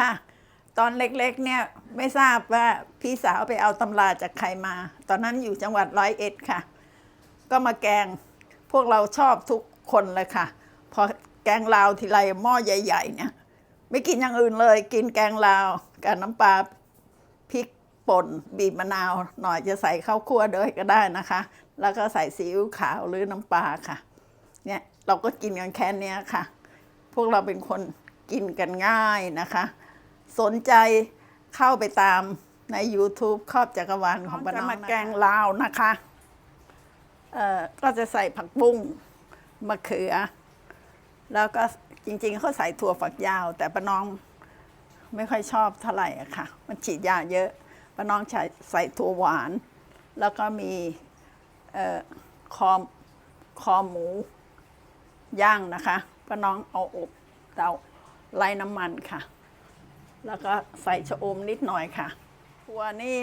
ค่ะ ตอนเล็กๆเนี่ยไม่ทราบว่าพี่สาวไปเอาตำราจากใครมา ตอนนั้นอยู่จังหวัดร้อยเอ็ดค่ะ ก็มาแกงพวกเราชอบทุกคนเลยค่ะ พอแกงลาวทีไรหม้อใหญ่ ๆ เนี่ย ไม่กินอย่างอื่นเลย กินแกงลาวกับน้ำปลาพริกป่นบีบมะนาว หน่อยจะใส่ข้าวคั่วด้วยก็ได้นะคะ แล้วก็ใส่ซีอิ๊วขาวหรือน้ำปลาค่ะ เนี่ยเราก็กินกันแค่นี้ค่ะ พวกเราเป็นคน กินกันง่ายนะคะ สนใจเข้าไปตามใน YouTube ครอบจักรวาลของป้าน้องมาแกงลาวนะคะเอ่อก็จะใส่ผักบุ้งมะเขือ แล้วก็จริงๆเขาใส่ถั่วฝักยาว แต่ป้าน้องไม่ค่อยชอบเท่าไหร่อะค่ะ มันฉีดยาเยอะป้าน้องใส่ใส่ถั่วหวาน แล้วก็มีเอ่อคอมคอหมูย่างนะคะป้าน้องเอาอบเตา ไร้น้ำมันค่ะ แล้วก็ใส่ชะอมนิดหน่อยค่ะตัวนี้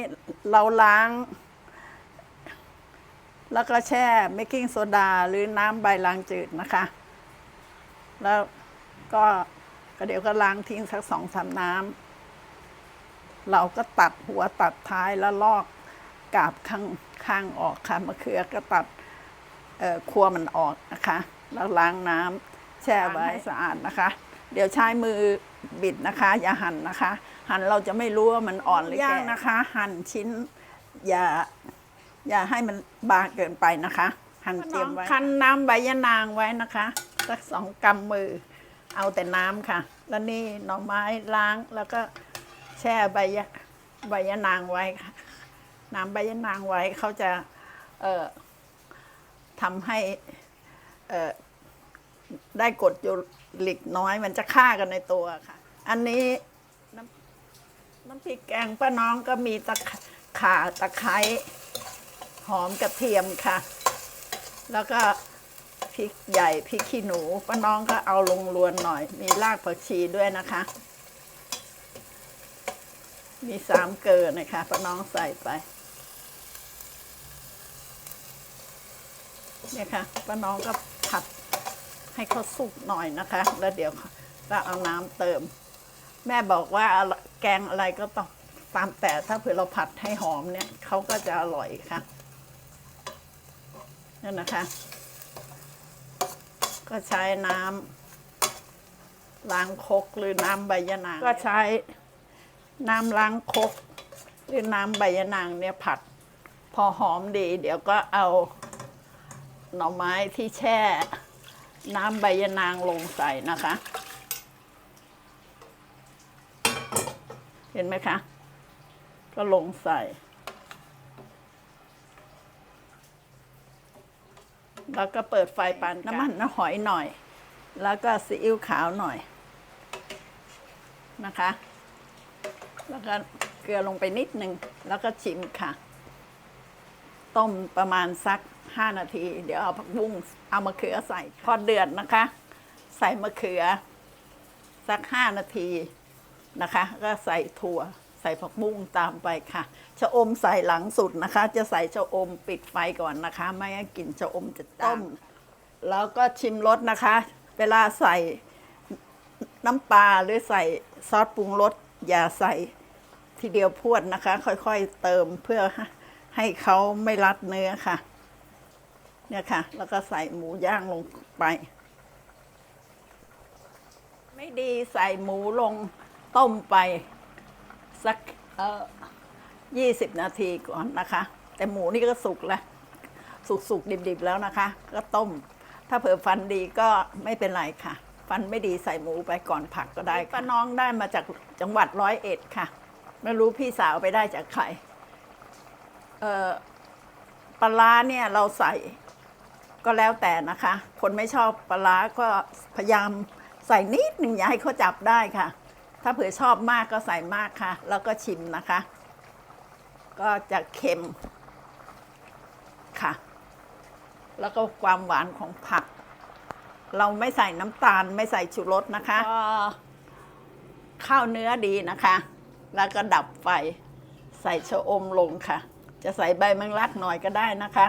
เราล้าง แล้วก็แช่เบกกิ้งโซดาหรือน้ำใบล้างจืดนะคะ แล้วก็ก็เดี๋ยวก็ล้างทิ้งสักสองสามน้ำเราก็ตัดหัวตัดท้ายแล้วลอกกาบข้างข้างออกค่ะมะเขือก็ตัดเอ่อครัวมันออกนะคะ แล้วล้างน้ำแช่ไว้ให้สะอาดนะคะ เดี๋ยวใช้มือบิดนะคะ อย่าหั่นนะคะ หั่นเราจะไม่รู้ว่ามันอ่อนหรือแก่นะคะ หั่นชิ้น อย่า อย่าให้มันบางเกินไปนะคะ หั่นเตรียมไว้คั้นน้ำใบยะนางไว้นะคะสักสองกำมือ เอาแต่น้ำค่ะ แล้วนี่หน่อไม้ล้างแล้วก็แช่ใบยะใบยะนางไว้ค่ะน้ำใบยะนางไว้เขาจะเอ่อทำให้เอ่อได้กรดยู ริกน้อยมันจะฆ่ากันในตัวค่ะ อันนี้น้ำน้ำพริกแกงป้าน้องก็มีตะข่าตะไคร้หอมกระเทียมค่ะ แล้วก็พริกใหญ่พริกขี้หนูป้าน้องก็เอาลงรวนหน่อย มีรากผักชีด้วยนะคะ มีสามเกลือนะคะป้าน้องใส่ไปเนี่ยค่ะป้าน้องก็ ให้เขาสุกหน่อยนะคะ แล้วเดี๋ยวก็เอาน้ำเติม แม่บอกว่าแกงอะไรก็ต้องตามแต่ถ้าเผื่อเราผัดให้หอมเนี่ยเขาก็จะอร่อยค่ะนั่นนะคะ ก็ใช้น้ำล้างคกหรือน้ำใบยะนางก็ใช้น้ำล้างคกหรือน้ำใบยะนางเนี่ยผัด พอหอมดี เดี๋ยวก็เอาหน่อไม้ที่แช่ น้ำใบยะนางลงใส่นะคะ เห็นไหมคะ ก็ลงใส่ แล้วก็เปิดไฟปานน้ำมันน้ำหอยหน่อย แล้วก็ซีอิ๊วขาวหน่อยนะคะ แล้วก็เกลือลงไปนิดนึง แล้วก็ชิมค่ะ ต้มประมาณสัก 5 นาที เดี๋ยวเอาผักบุ้งเอามะเขือใส่ พอเดือดนะคะ ใส่มะเขือ สัก 5 นาทีนะคะ ก็ใส่ถั่ว ใส่ผักบุ้งตามไปค่ะชะอมใส่หลังสุดนะคะ จะใส่ชะอมปิดไฟก่อนนะคะ ไม่ให้กลิ่นชะอมจะต้ม แล้วก็ชิมรสนะคะ เวลาใส่น้ำปลาหรือใส่ซอสปรุงรสอย่าใส่ทีเดียวพรวดนะคะ ค่อยๆเติมเพื่อ ให้เขาไม่รัดเนื้อค่ะ เนี่ยค่ะ แล้วก็ใส่หมูย่างลงไป ไม่ดีใส่หมูลงต้มไปสักเออยี่สิบนาทีก่อนนะคะ แต่หมูนี่ก็สุกแล้ว สุกๆดิบๆแล้วนะคะ ก็ต้ม ถ้าเผื่อฟันดีก็ไม่เป็นไรค่ะ ฟันไม่ดีใส่หมูไปก่อนผักก็ได้ป้าน้องได้มาจากจังหวัดร้อยเอ็ดค่ะ ไม่รู้พี่สาวไปได้จากใคร ปลาร้าเนี่ยเราใส่ก็แล้วแต่นะคะ คนไม่ชอบปลาร้าก็พยายามใส่นิดหนึ่งอย่าให้เขาจับได้ค่ะ ถ้าเผื่อชอบมากก็ใส่มากค่ะ แล้วก็ชิมนะคะ ก็จะเค็มค่ะ แล้วก็ความหวานของผัก เราไม่ใส่น้ำตาลไม่ใส่ชูรสนะคะก็ข้าวเนื้อดีนะคะ แล้วก็ดับไฟใส่ชะอมลงค่ะ จะใส่ใบแมงลักหน่อยก็ได้นะคะ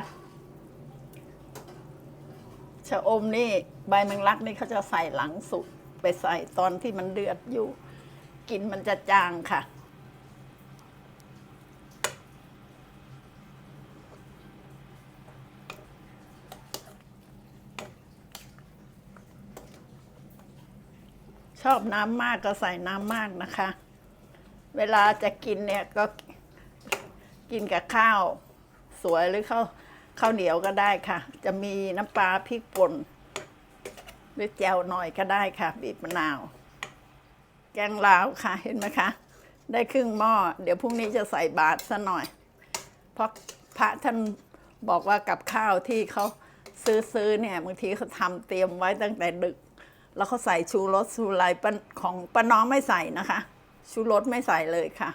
ชะอมนี่ใบแมงลักนี่เขาจะใส่หลังสุดไปใส่ตอนที่มันเดือดอยู่กลิ่นมันจะจางค่ะ ชอบน้ำมากก็ใส่น้ำมากนะคะ เวลาจะกินเนี่ยก็ กินกับข้าว สวยหรือข้าวข้าวเหนียวก็ได้ค่ะ จะมีน้ำปลาพริกป่นหรือแจ่วหน่อยก็ได้ค่ะ บีบมะนาว แกงลาวค่ะเห็นไหมคะ ได้ครึ่งหม้อ เดี๋ยวพรุ่งนี้จะใส่บาตรซะหน่อย เพราะพระท่านบอกว่ากับข้าวที่เขาซื้อซื้อเนี่ยบางทีเขาทำเตรียมไว้ตั้งแต่ดึก แล้วเขาใส่ชูรสชูไรของป้าน้องไม่ใส่นะคะ ชูรสไม่ใส่เลยค่ะ